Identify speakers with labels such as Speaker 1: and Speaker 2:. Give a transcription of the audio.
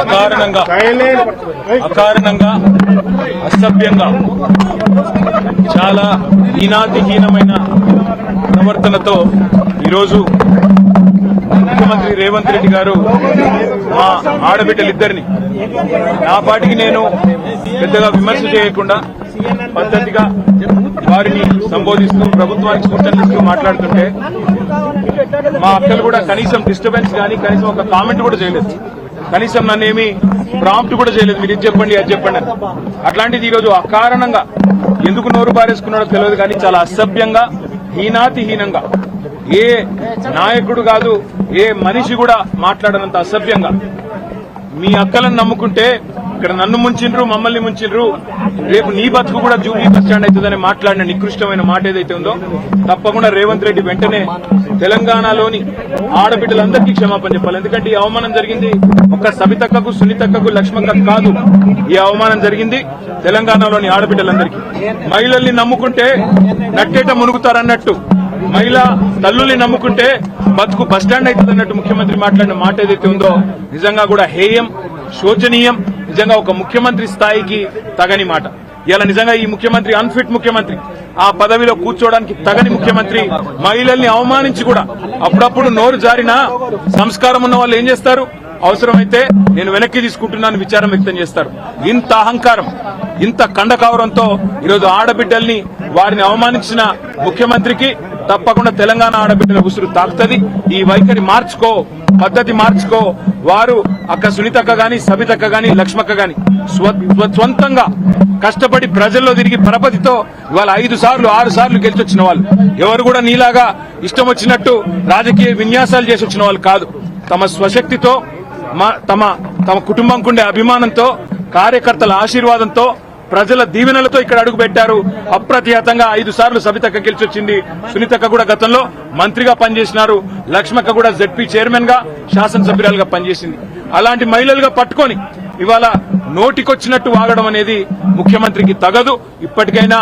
Speaker 1: అకారణంగా అకారణంగా అసభ్యంగా చాలా ఈనాటిహీనమైన ప్రవర్తనతో ఈరోజు ముఖ్యమంత్రి రేవంత్ రెడ్డి గారు మా ఆడబిడ్డలిద్దరిని నా పాటికి నేను పెద్దగా విమర్శ చేయకుండా పద్ధతిగా వారిని సంబోధిస్తూ ప్రభుత్వానికి సూచనలు ఇస్తూ మాట్లాడుతుంటే మా అక్కలు కూడా కనీసం డిస్టర్బెన్స్ కానీ కనీసం ఒక కామెంట్ కూడా చేయలేదు. కనీసం నన్ను ఏమి ప్రాంప్ట్ కూడా చేయలేదు. మీరు ఇది చెప్పండి అది చెప్పండి అట్లాంటిది ఈరోజు అకారణంగా ఎందుకు నోరు పారేసుకున్నాడో తెలియదు కానీ చాలా అసభ్యంగా హీనాతిహీనంగా ఏ నాయకుడు కాదు ఏ మనిషి కూడా మాట్లాడనంత అసభ్యంగా. మీ అక్కలను నమ్ముకుంటే ఇక్కడ నన్ను ముంచిండ్రు మమ్మల్ని ముంచిండ్రు రేపు నీ బతుకు కూడా జూబ్లీ బస్ స్టాండ్ అవుతుందని మాట్లాడిన నికృష్టమైన మాట ఏదైతే ఉందో తప్పకుండా రేవంత్ రెడ్డి వెంటనే తెలంగాణలోని ఆడబిడ్డలందరికీ క్షమాపణ చెప్పాలి. ఎందుకంటే ఈ అవమానం జరిగింది ఒక సబితక్కకు సునీతక్కకు లక్ష్మక్కకు కాదు. ఈ అవమానం జరిగింది తెలంగాణలోని ఆడబిడ్డలందరికీ. మహిళల్ని నమ్ముకుంటే నట్టేట మునుగుతారన్నట్టు. మహిళా తల్లుల్ని నమ్ముకుంటే బతుకు బస్టాండ్ అవుతుంది అన్నట్టు ముఖ్యమంత్రి మాట్లాడిన మాట ఏదైతే ఉందో నిజంగా కూడా హేయం శోచనీయం నిజంగా ఒక ముఖ్యమంత్రి స్థాయికి తగని మాట. ఇలా నిజంగా ఈ ముఖ్యమంత్రి అన్ఫిట్ ముఖ్యమంత్రి ఆ పదవిలో కూర్చోవడానికి తగని ముఖ్యమంత్రి మహిళల్ని అవమానించి కూడా అప్పుడప్పుడు నోరు జారినా సంస్కారం ఉన్న వాళ్ళు ఏం చేస్తారు? అవసరమైతే నేను వెనక్కి తీసుకుంటున్నాను విచారం వ్యక్తం చేస్తారు. ఇంత అహంకారం ఇంత కండకావరంతో ఈరోజు ఆడబిడ్డల్ని వారిని అవమానించిన ముఖ్యమంత్రికి తప్పకుండా తెలంగాణ ఆడబిడ్డల ఉసురు తాకుతుంది. ఈ వైఖరి మార్చుకో పద్ధతి మార్చుకో. వారు అక్క సునీతక్క గాని సబితక్క గాని లక్ష్మక్క గాని స్వ- స్వ- స్వంతంగా కష్టపడి ప్రజల్లో తిరిగి పరపతితో ఇవాళ ఐదు సార్లు ఆరు సార్లు గెలిచొచ్చిన వాళ్ళు. ఎవరు కూడా నీలాగా ఇష్టం వచ్చినట్టు రాజకీయ విన్యాసాలు చేసి వచ్చిన వాళ్ళు కాదు. తమ స్వశక్తితో తమ తమ కుటుంబంకుండే అభిమానంతో కార్యకర్తల ఆశీర్వాదంతో ప్రజల దీవెనలతో ఇక్కడ అడుగు పెట్టారు అప్రతిహతంగా ఐదు సార్లు సబితక్క గెలిచొచ్చింది. సునీతక్క కూడా గతంలో మంత్రిగా పనిచేసినారు. లక్ష్మక్క కూడా జెడ్పీ చైర్మన్గా శాసనసభ్యురాలుగా పనిచేసింది. అలాంటి మహిళలుగా పట్టుకొని ఇవాళ నోటికొచ్చినట్టు వాగడం అనేది ముఖ్యమంత్రికి తగదు. ఇప్పటికైనా